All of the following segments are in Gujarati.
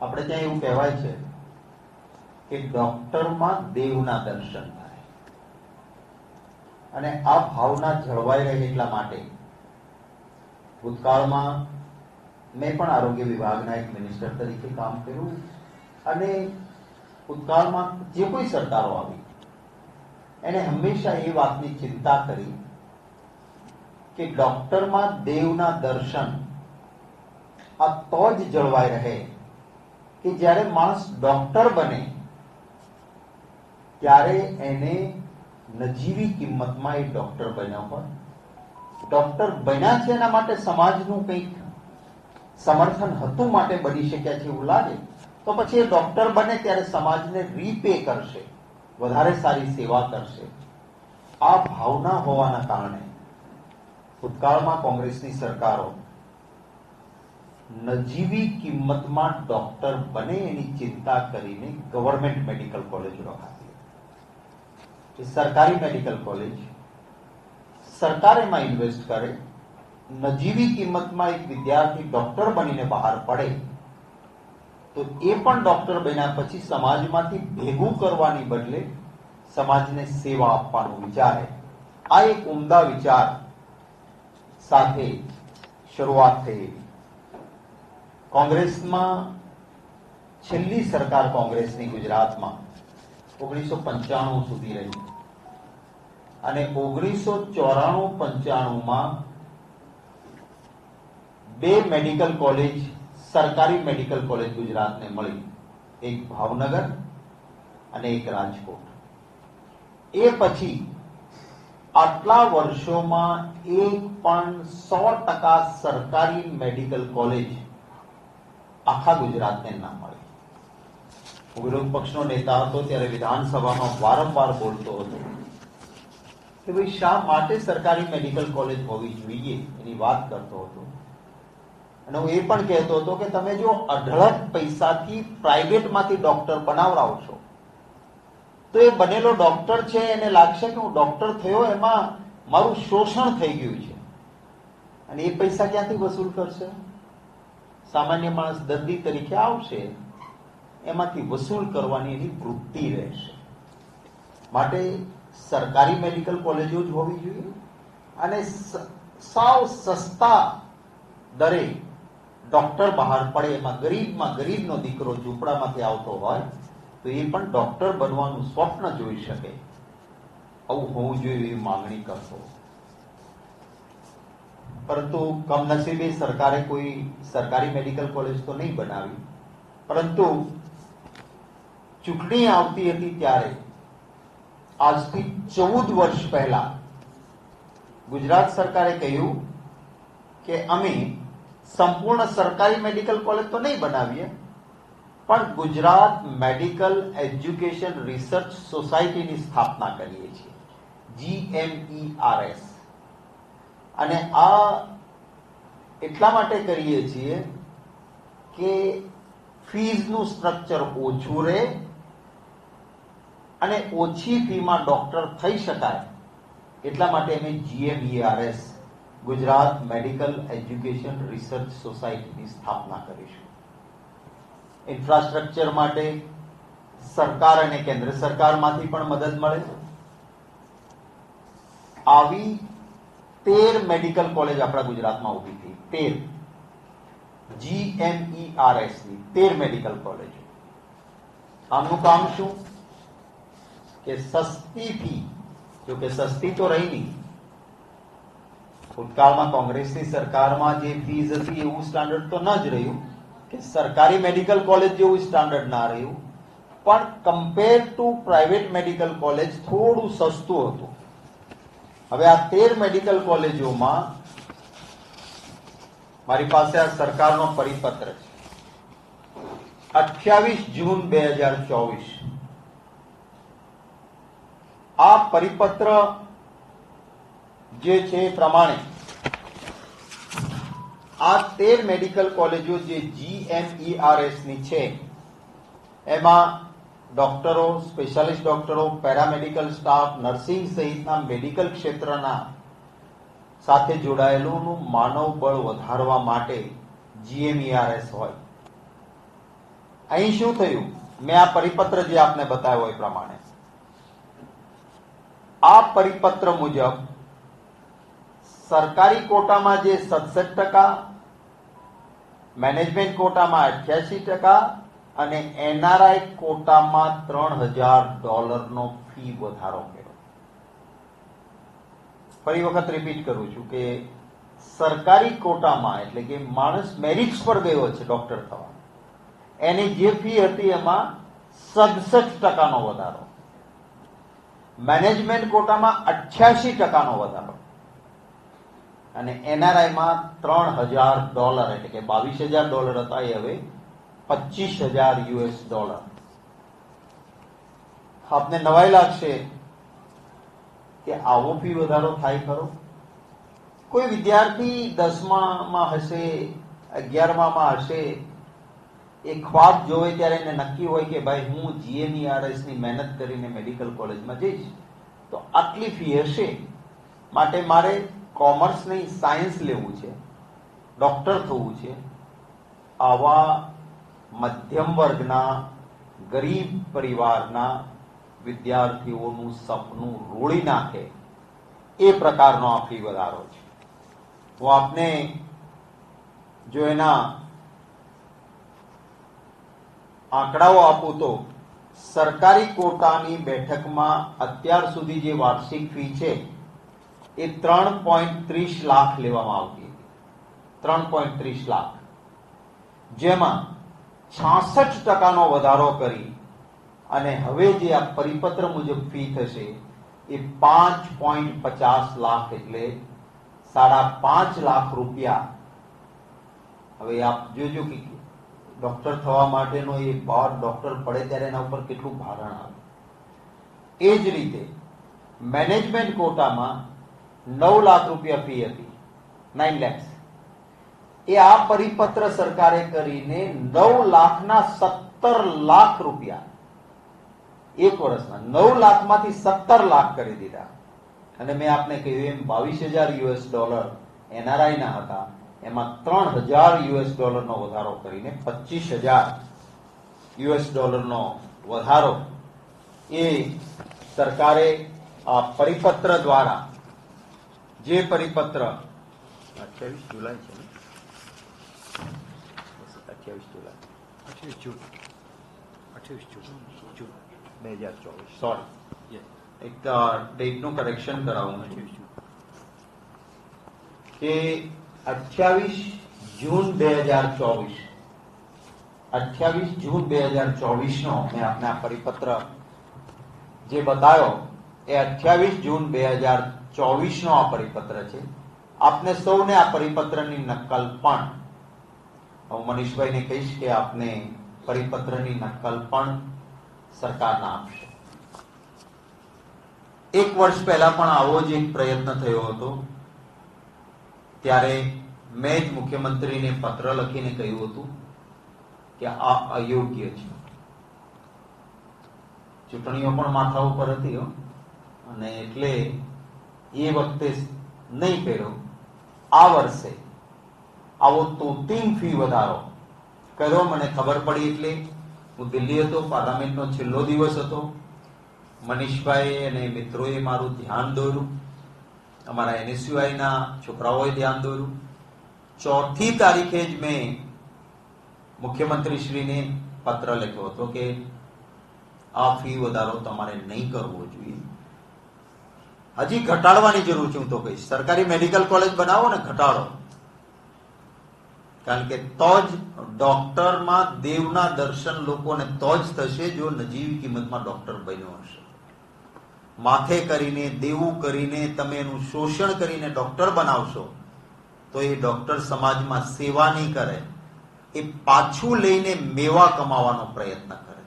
આપણે ત્યાં એવું કહેવાય છે કે ડોક્ટરમાં દેવના દર્શન થાય. અને આ ભાવના જળવાઈ રહે એટલા માટે ભૂતકાળમાં મેં પણ આરોગ્ય વિભાગના એક મિનિસ્ટર તરીકે કામ કર્યું અને ભૂતકાળમાં જે કોઈ સરકારો આવી એને હંમેશા એ વાતની ચિંતા કરી કે ડોક્ટરમાં દેવના દર્શન આ તો જ જળવાઈ રહે કે જ્યારે માણસ ડોક્ટર બને, ત્યારે એને નજીવી કિંમતમાં એ ડોક્ટર બન્યા હોય. ડોક્ટર બન્યા છે એના માટે સમાજનું કંઈક સમર્થન હતું માટે બની શક્યા છે એવું લાગે. તો પછી એ ડોક્ટર બને ત્યારે સમાજને રીપે કરશે, વધારે સારી સેવા કરશે. આ ભાવના હોવાના કારણે ભૂતકાળમાં કોંગ્રેસની સરકારો નજીવી કિંમતમાં ડોક્ટર બને એની ચિંતા કરીને ગવર્મેન્ટ મેડિકલ કોલેજ રખાતી એ સરકારી મેડિકલ કોલેજ. સરકાર એમાં ઇન્વેસ્ટ કરે. નજીવી કિંમતમાં એક વિદ્યાર્થી ડોક્ટર બનીને બહાર પડે, તો એ પણ ડોક્ટર બન્યા પછી સમાજમાંથી ભેગું કરવાની બદલે સમાજને સેવા આપવાનું વિચારે આ એક ઉમદા વિચાર સાથે શરૂઆત થઈ. કોંગ્રેસમાં છેલ્લી સરકાર કોંગ્રેસની ગુજરાતમાં ઓગણીસો પંચાણું સુધી રહી. અને ઓગણીસો ચોરાણું પંચાણુંમાં બે મેડિકલ કોલેજ, સરકારી મેડિકલ કોલેજ ગુજરાતને મળી. એક ભાવનગર અને એક રાજકોટ. એ પછી આટલા વર્ષોમાં એક પણ સો ટકા સરકારી મેડિકલ કોલેજ આખા ગુજરાતને ના મળી. વિરોધ પક્ષનો નેતા હતો ત્યારે વિધાનસભામાં વારંવાર બોલતો હતો કે ભાઈ શા માટે સરકારી મેડિકલ કોલેજ હોવી જોઈએ એની વાત કરતો હતો. અને હું એ પણ કહેતો હતો કે તમે જો અઢળક પૈસાથી પ્રાઇવેટમાંથી ડોક્ટર બનાવડાવો છો, તો એ બનેલો ડોક્ટર છે, એને લાગશે કે હું ડોક્ટર થયો, એમાં મારું શોષણ થઈ ગયું છે. અને એ પૈસા ક્યાંથી વસૂલ કરશે? સામાન્ય માણસ દર્દી તરીકે આવશે, એમાંથી વસૂલ કરવાની એની વૃત્તિ રહેશે. માટે સરકારી મેડિકલ કોલેજો જ હોવી જોઈએ અને સાવ સસ્તા દરે ડોક્ટર બહાર પડે, એમાં ગરીબમાં ગરીબનો દીકરો ઝૂંપડામાંથી આવતો હોય, તો એ પણ ડોક્ટર બનવાનું સ્વપ્ન જોઈ શકે. આવું હોવું જોઈએ એવી માંગણી કરતો. પરંતુ કમનસીબે સરકારે કોઈ સરકારી મેડિકલ કોલેજ તો નહીં બનાવી પરંતુ ચૂંટણી આવતી હતી ત્યારે આજથી ચૌદ વર્ષ પહેલા ગુજરાત સરકારે કહ્યું કે અમે સંપૂર્ણ સરકારી મેડિકલ કોલેજ તો નહીં બનાવીએ પણ ગુજરાત મેડિકલ એજ્યુકેશન રિસર્ચ સોસાયટીની સ્થાપના કરીએ છીએ જીએમઈઆરએસ અને આ એટલા માટે કરીએ છીએ કે ફીઝનું સ્ટ્રક્ચર ઓછું રહે અને ઓછી ફીમાં ડોક્ટર થઈ શકાય. એટલા માટે અમે GMERS Gujarat medical education research સોસાયટીની સ્થાપના કરીશું. ઇન્ફ્રાસ્ટ્રક્ચર માટે સરકાર અને કેન્દ્ર સરકારમાંથી પણ મદદ મળે. આવી તેર મેડિકલ કોલેજ આપણા ગુજરાતમાં ઊભી થઈ. તેર. જીએમઈઆરએસની તેર મેડિકલ કોલેજ. આમનું કામ શું? કે સસ્તી ફી, જો કે સસ્તી તો રહી નહીં. ભૂતકાળમાં કોંગ્રેસની સરકારમાં જે ફીઝ હતી એવું સ્ટાન્ડર્ડ તો ન જ રહ્યું કે સરકારી મેડિકલ કોલેજ જેવું સ્ટાન્ડર્ડ ના રહ્યું. પણ compare to private medical college થોડું સસ્તું હતું. હવે આ તેર મેડિકલ કોલેજોમાં મારી પાસે આ સરકારનો પરિપત્ર છે. અઠ્યાવીસ જૂન બે હજાર ચોવીસ. આ પરિપત્ર જે છે પ્રમાણે આ તેર મેડિકલ કોલેજો જે જીએમઈઆરએસની છે, એમાં ડોક્ટરો, સ્પેશિયાલિસ્ટ ડોક્ટરો, પેરામેડિકલ સ્ટાફ, નર્સિંગ સહિતના મેડિકલ ક્ષેત્રના સાથે જોડાયેલુંનું માનવ બળ વધારવા માટે જીએમઈઆરએસ હોય. અહીં શું થયું? મેં આ પરિપત્ર જે આપને બતાવ્યો એ પ્રમાણે. આ પરિપત્ર મુજબ સરકારી કોટામાં જે સડસઠ ટકા, મેનેજમેન્ટ કોટામાં અઠ્યાસી ટકા અને એનઆરઆઈ કોટામાં ત્રણ હજાર ડોલરનો ફી વધારો કર્યો. ફરી વખત રિપીટ કરું છું કે સરકારી કોટામાં, એટલે કે માણસ મેરિટ્સ પર ગયો છે ડોક્ટર થવા. એની જે ફી હતી એમાં સડસઠ ટકાનો વધારો. મેનેજમેન્ટ કોટામાં અઠ્યાસી ટકાનો વધારો. અને એનઆરઆઈમાં ત્રણ હજાર ડોલર, એટલે કે બાવીસ હજાર ડોલર હતા એ હવે પચીસ હજાર યુએસ ડોલર આપને નવાઈ લાગશે કે આવો ફી વધારો થાય ખરો? કોઈ વિદ્યાર્થી દસમામાં હશે, અગિયારમામાં હશે, એ ખ્વાબ જોવે ત્યારે એને નક્કી હોય કે ભાઈ હું જીએનઈઆરએસની મહેનત કરીને મેડિકલ કોલેજમાં જઈશ. તો આટલી ફી હશે. માટે મારે કોમર્સ નહીં સાયન્સ લેવું છે. ડોક્ટર થવું છે. આવા મધ્યમ વર્ગના ગરીબ પરિવારના વિદ્યાર્થીઓનું સપનું રોળી નાખે. એ પ્રકારનો આ ફી વધારો છે. તો આપને જો એના આંકડાઓ આપું તો સરકારી કોટાની બેઠકમાં અત્યાર સુધી જે વાર્ષિક ફી છે એ ત્રણ પોઈન્ટ ત્રીસ લાખ લેવામાં આવતી હતી. ત્રણ પોઈન્ટ ત્રીસ લાખ. જેમાં છાસઠ ટકાનો વધારો કરી અને હવે જે આ પરિપત્ર મુજબ ફી થશે એ પાંચ પોઈન્ટ પચાસ લાખ એટલે સાડા પાંચ લાખ રૂપિયા. હવે આપ જોજો કે ડોક્ટર થવા માટેનો એ બાર ડોક્ટર પડે ત્યારે એના ઉપર કેટલું ભારણ આવે. એ જ રીતે મેનેજમેન્ટ કોટામાં નવ લાખ રૂપિયા ફી હતી. નાઇન લેક્સ એ આ પરિપત્ર સરકારે કરીને નવ લાખના સત્તર લાખ રૂપિયા એક વર્ષના નવ લાખમાંથી સત્તર લાખ કરી દીધા અને મેં આપને કહ્યું એમ, બાવીસ હજાર યુએસ ડોલર એનઆરઆઈ ના હતા, એમાં ત્રણ હજાર યુએસ ડોલરનો વધારો કરીને પચીસ હજાર યુએસ ડોલરનો વધારો એ સરકારે આ પરિપત્ર દ્વારા જે પરિપત્ર અઠ્યાવીસ જુલાઈ છે ને? અઠ્યાવીસ જુલાઈ અઠ્યાવીસ જૂન અઠ્યાવીસ જૂન જૂન બે હજાર ચોવીસ સોરી એક ડેટનું કરેક્શન કરાવું છું કે અઠ્યાવીસ જૂન બે હજાર ચોવીસ અઠ્યાવીસ જૂન બે હજાર ચોવીસ નો મેં આપને આ પરિપત્ર જે બતાવ્યો એ અઠ્યાવીસ જૂન બે હજાર ચોવીસ નો આ પરિપત્ર છે. આપને સૌને આ પરિપત્રની નકલ પણ હું મનીષભાઈને કહીશ કે આપને પરિપત્રની નકલ પણ સરકારના આપશે. એક વર્ષ પહેલા પણ આવો જ એક પ્રયત્ન થયો હતો. ત્યારે મેં જ મુખ્યમંત્રીને પત્ર લખીને કહ્યું હતું કે આ અયોગ્ય છે. ચૂંટણીઓ પણ માથા ઉપર હતી અને એટલે એ વખતે નહીં કર્યો આ વર્ષે આવો તોતિંગ ફી વધારો. કર્યો, મને ખબર પડી એટલે હું દિલ્હી હતો, પાર્લામેન્ટનો છેલ્લો દિવસ હતો. મનીષભાઈ અને મિત્રોએ મારું ધ્યાન દોર્યું. અમારા એનએસયુઆઈના છોકરાઓએ ધ્યાન દોર્યું. ચોથી તારીખે જ મેં મુખ્યમંત્રીશ્રીને પત્ર લખ્યો હતો કે આ ફી વધારો તમારે નહીં કરવો જોઈએ. હજી ઘટાડવાની જરૂર છે, હું તો કહીશ. સરકારી મેડિકલ કોલેજ બનાવો ને, ઘટાડો. કારણ કે તો જ ડોક્ટરમાં દેવના દર્શન લોકોને તો જ થશે જો નજીવી કિંમતમાં ડોક્ટર બન્યો હશે. માથે કરીને, દેવું કરીને તમે એનું શોષણ કરીને ડોક્ટર બનાવશો, તો એ ડોક્ટર સમાજમાં સેવા નહીં કરે. એ પાછું લઈને મેવા કમાવાનો પ્રયત્ન કરે.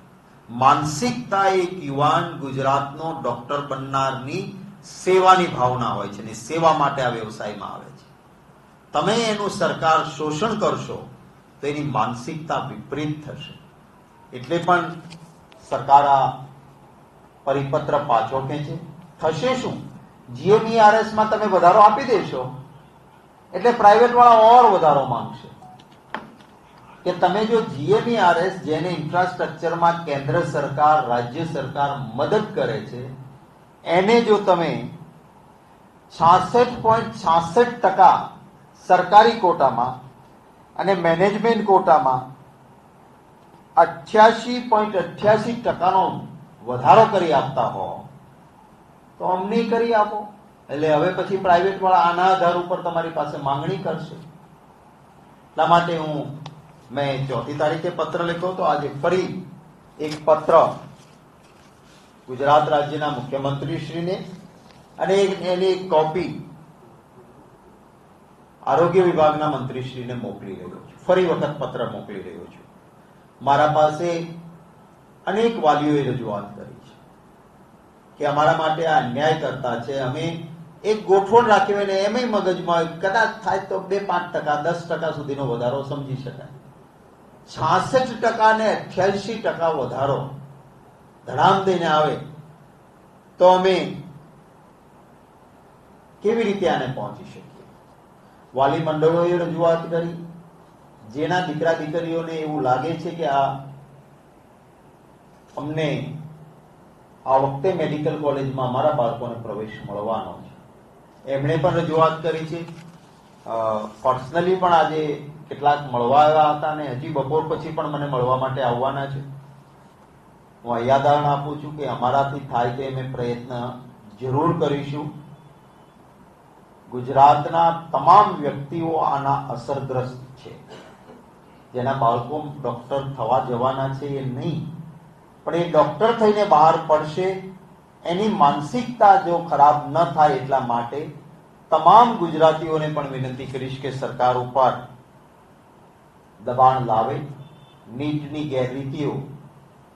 માનસિકતા એક યુવાન ગુજરાતનો ડોક્ટર બનનારની સેવાની ભાવના હોય છે અને સેવા માટે આ વ્યવસાયમાં આવે છે તમે એનું સરકાર શોષણ કરશો, તો એની માનસિકતા વિપરીત થશે. એટલે પણ સરકાર આ પરિપત્ર પાછો ખેંચે. થશે શું? જીએનઈઆરએસમાં તમે વધારો આપી દેશો. એટલે પ્રાઇવેટ વાળા ઓર વધારો માંગશે. કે તમે જો જીએમઈઆરએસ જેને ઇન્ફ્રાસ્ટ્રક્ચરમાં કેન્દ્ર સરકાર, રાજ્ય સરકાર મદદ કરે છે, એને જો તમે છાસઠ પોઈન્ટ છાસઠ ટકા સરકારી કોટામાં અને મેનેજમેન્ટ કોટામાં અઠ્યાસી પોઈન્ટ અઠ્યાસી ટકાનો વધારો કરી આપતા હો. તો અમને કરી આપો. એટલે હવે પછી પ્રાઇવેટ વાળા આના આધાર ઉપર તમારી પાસે માંગણી કરશે. એટલા માટે હું, મેં ચોથી તારીખે પત્ર લખ્યો તો આજે ફરી એક પત્ર ગુજરાત રાજ્યના મુખ્યમંત્રીશ્રીને અને એની એક કોપી આરોગ્ય વિભાગના મંત્રીશ્રીને મોકલી રહ્યો છું. ફરી વખત પત્ર મોકલી રહ્યો છું. મારા પાસે અનેક વાલીઓએ રજૂઆત કરી છે કે અમારા માટે આ અન્યાય કરતા છે. અમે એક ગોઠવણ રાખી હોય ને એમય મગજમાં કદાચ થાય તો બે પાંચ ટકા, દસ ટકા સુધીનો વધારો સમજી શકાય. છાસઠ ટકા ને અઠ્યાસી ટકા વધારો ધડામ દઈને આવે તો અમે કેવી રીતે આને પહોંચી શકીએ? વાલી મંડળોએ રજૂઆત કરી. જેના દીકરા દીકરીઓને એવું લાગે છે કે આ અમને આ વખતે મેડિકલ કોલેજમાં અમારા બાળકોને પ્રવેશ મળવાનો છે. એમણે પણ રજૂઆત કરી છે. પર્સનલી પણ આજે કેટલાક મળવા આવ્યા હતા અને હજી બપોર પછી પણ મને મળવા માટે આવવાના છે. હું યાદારણ આપું છું કે અમારાથી થાય તે અમે પ્રયત્ન જરૂર કરીશું. ગુજરાતના તમામ વ્યક્તિઓ આના અસરગ્રસ્ત છે. જેના બાળકો ડોક્ટર થવા જવાના છે એ નહીં, પણ એ ડોક્ટર થઈને બહાર પડશે, એની માનસિકતા જો ખરાબ ન થાય એટલા માટે તમામ ગુજરાતીઓને પણ વિનંતી કરીશ કે સરકાર ઉપર દબાણ લાવે. નીટની ગેરરીતિઓ,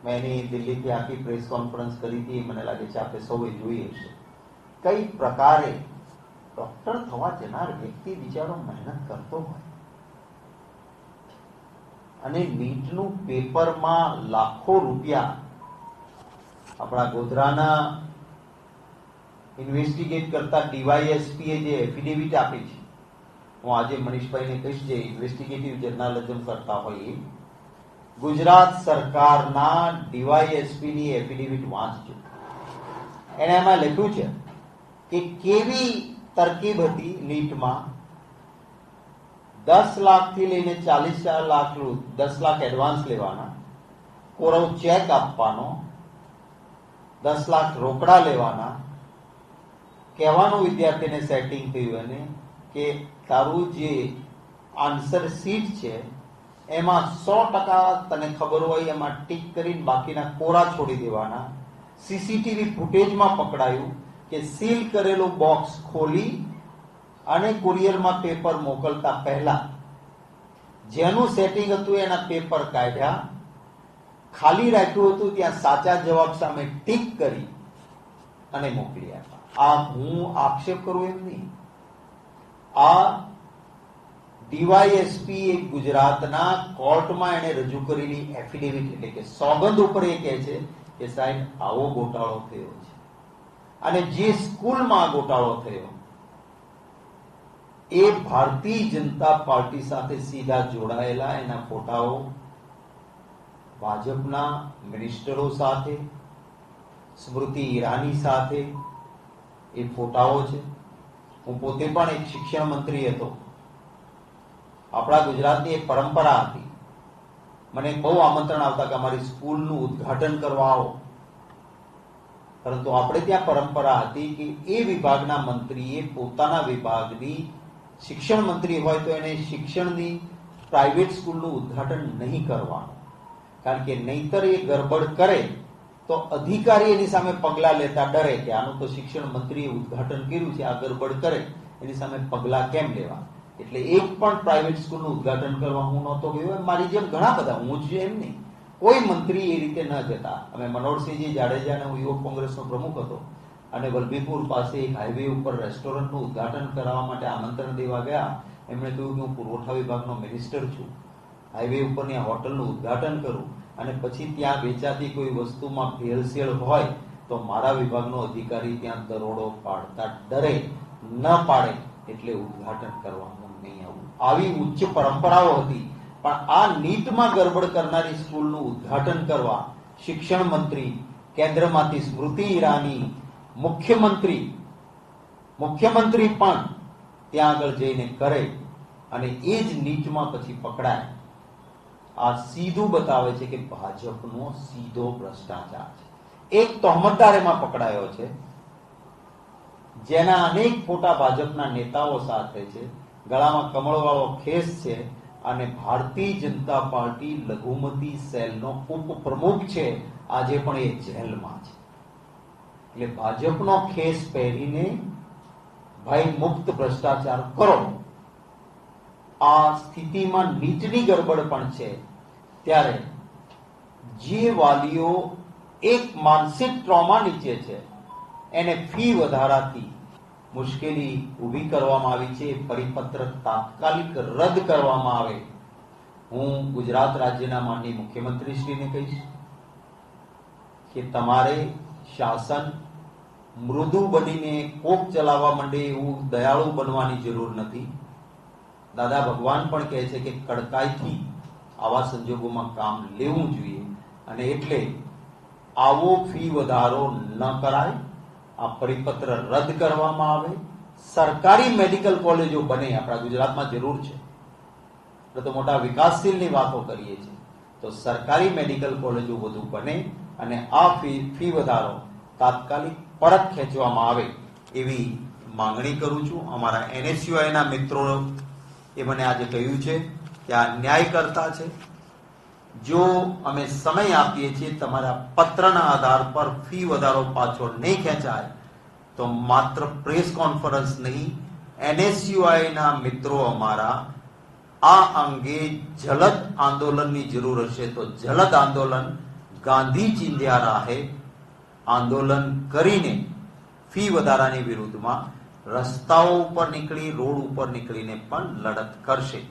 મેં એની દિલ્હીથી આખી પ્રેસ કોન્ફરન્સ કરી હતી મને લાગે છે આપણે સૌએ જોઈ હશે. કઈ પ્રકારે ડોક્ટર થવા જનાર વ્યક્તિ બિચારો મહેનત કરતો હોય અને નીટનું પેપરમાં લાખો રૂપિયા આપણા ગોધરાના ઇન્વેસ્ટિગેટ કરતા ડીવાયએસપીએ જે એફિડેવિટ આપી છે. હું આજે મનીષભાઈને કહીશ, જે ઇન્વેસ્ટિગેટિવ જર્નાલિઝમ કરતા હોય ગુજરાત સરકારના ડીવાયએસપીની એફિડેવિટ વાંચજો. એને એમાં લખ્યું છે કે કેવી તરકીબ હતી નીટમાં દસ લાખથી લઈને ચાલીસ લાખ દસ લાખ એડવાન્સ લેવાના કોરો ચેક આપવાનો, દસ લાખ રોકડા લેવાના. કહેવાનું વિદ્યાર્થીને સેટિંગ થયું એને કે તારું જે આન્સર શીટ છે, એમાં સો ટકા તને ખબર હોય, એમાં ટીક કરીને બાકીના કોરા છોડી દેવાના. સીસીટીવી ફૂટેજમાં પકડાયું. કે સીલ કરેલું બોક્સ ખોલી અને કુરિયરમાં પેપર મોકલતા પહેલા જેનું સેટિંગ હતું એના પેપર કાઢ્યા, ખાલી રાખ્યું હતું ત્યાં સાચા જવાબ સામે ટીક કરી અને મોકલી આપ્યા. આ હું આક્ષેપ કરું એમ નહીં. આ ડીવાયએસપી એ ગુજરાતના કોર્ટમાં એને રજૂ કરેલી એફિડેવિટ એટલે કે સોગંદ ઉપર એ કહે છે કે સાહેબ, આવો ગોટાળો થયો છે. અને જે સ્કૂલમાં ગોટાળો થયો, એ ભારતીય જનતા પાર્ટી સાથે સીધા જોડાયેલા એના ફોટાઓ ભાજપના મિનિસ્ટરો સાથે, સ્મૃતિ ઈરાની સાથે એ ફોટાઓ છે. હું પોતે પણ એક શિક્ષણ મંત્રી હતો. આપણા ગુજરાતની એક પરંપરા હતી. મને બહુ આમંત્રણ આવતા કે અમારી સ્કૂલનું ઉદ્ઘાટન કરવા આવો. પરંતુ આપણે ત્યાં પરંપરા હતી કે એ વિભાગના મંત્રીએ પોતાના વિભાગની શિક્ષણ મંત્રી હોય તો એને શિક્ષણની પ્રાઇવેટ સ્કૂલનું ઉદ્ઘાટન નહીં કરવાનું. કારણ કે નહીતર એ ગરબડ કરે તો અધિકારી એની સામે પગલા લેતા ડરે કે આનું તો શિક્ષણ મંત્રીએ ઉદ્ઘાટન કર્યું છે, આ ગરબડ કરે, એની સામે પગલા કેમ લેવા? એટલે એક પણ પ્રાઇવેટ સ્કૂલનું ઉદ્ઘાટન કરવા હું નહોતો ગયો, મારી જેમ ઘણા બધા, હું જ એમ નહીં. કોઈ મંત્રી એ રીતે ન જતા. અમે મનોહરસિંહજી જાડેજાને હું યુવક કોંગ્રેસનો પ્રમુખ હતો અને વલભીપુર પાસે એક હાઈવે ઉપર રેસ્ટોરન્ટનું ઉદ્ઘાટન કરાવવા માટે આમંત્રણ દેવા ગયા. એમણે કહ્યું કે હું પુરવઠા વિભાગનો મિનિસ્ટર છું. હાઈવે ઉપરની હોટલનું ઉદ્ઘાટન કરું અને પછી ત્યાં વેચાતી કોઈ વસ્તુમાં ભેળસેળ હોય તો મારા વિભાગનો અધિકારી ત્યાં દરોડો પાડતા ડરે. ન પાડે એટલે ઉદઘાટન કરવાનું નહીં આવું. આવી ઉચ્ચ પરંપરાઓ હતી પણ આ નીટમાં ગરબડ કરનારી સ્કૂલનું ઉદ્ઘાટન કરવા શિક્ષણ મંત્રી, કેન્દ્રમાંથી સ્મૃતિ ઈરાની, મુખ્યમંત્રી મુખ્યમંત્રી પણ ત્યાં આગળ જઈને કરે અને એ જ નીચમાં પછી પકડાય. આ સીધું બતાવે છે કે ભાજપનો સીધો ભ્રષ્ટાચાર છે. એક તહોમતદાર એમાં પકડાયો છે. જેના અનેક ફોટા ભાજપના નેતાઓ સાથે છે. ગળામાં કમળવાળો ખેસ છે. અને ભારતીય જનતા પાર્ટી લઘુમતી સેલનો ઉપપ્રમુખ છે. આજે પણ એ જેલમાં છે. એટલે ભાજપનો ખેસ પહેરીને ભાઈ મુક્ત ભ્રષ્ટાચાર કરો. આ સ્થિતિમાં નીચની ગરબડ પણ છે. ત્યારે જે વાલીઓ એક માનસિક ટ્રોમા નીચે છે, એને ફી વધારાથી મુશ્કેલી ઊભી કરવામાં આવી છે, પરિપત્ર તાત્કાલિક રદ કરવામાં આવે. હું ગુજરાત રાજ્યના માનની મુખ્યમંત્રીશ્રીને કહીશ કે તમારે શાસન મૃદુ બનીને કોક ચલાવવા માંડે એવું દયાળુ બનવાની જરૂર નથી. દાદા ભગવાન પણ કહે છે કે કડકાઈથી આવા સંજોગોમાં કામ લેવું જોઈએ અને એટલે આવો ફી વધારો ન કરાય. આ પરિપત્ર રદ કરવામાં આવે. સરકારી મેડિકલ કોલેજો બને, આપણા ગુજરાતમાં જરૂર છે. આપણે તો મોટા વિકાસશીલની વાતો કરીએ છીએ. તો સરકારી મેડિકલ કોલેજો વધુ બને અને આ ફી ફી વધારો તાત્કાલિક પરત ખેંચવામાં આવે એવી માંગણી કરું છું. અમારા એનએસયુઆઈના મિત્રો એ મને આજે કહ્યું છે કે આ ન્યાયકર્તા છે. જો અમે સમય આપીએ છીએ તમારા પત્રના આધાર પર ફી વધારો પાછો નહીં ખેંચાય, તો માત્ર પ્રેસ કોન્ફરન્સ નહીં, એનએસયુઆઈના મિત્રો અમારા, આ અંગે જલદ આંદોલનની જરૂર હશે તો જલદ આંદોલન ગાંધી ચિંધ્યા રાહે આંદોલન કરીને ફી વધારાની વિરુદ્ધમાં રસ્તાઓ ઉપર નીકળી, રોડ ઉપર નીકળીને પણ લડત કરશે.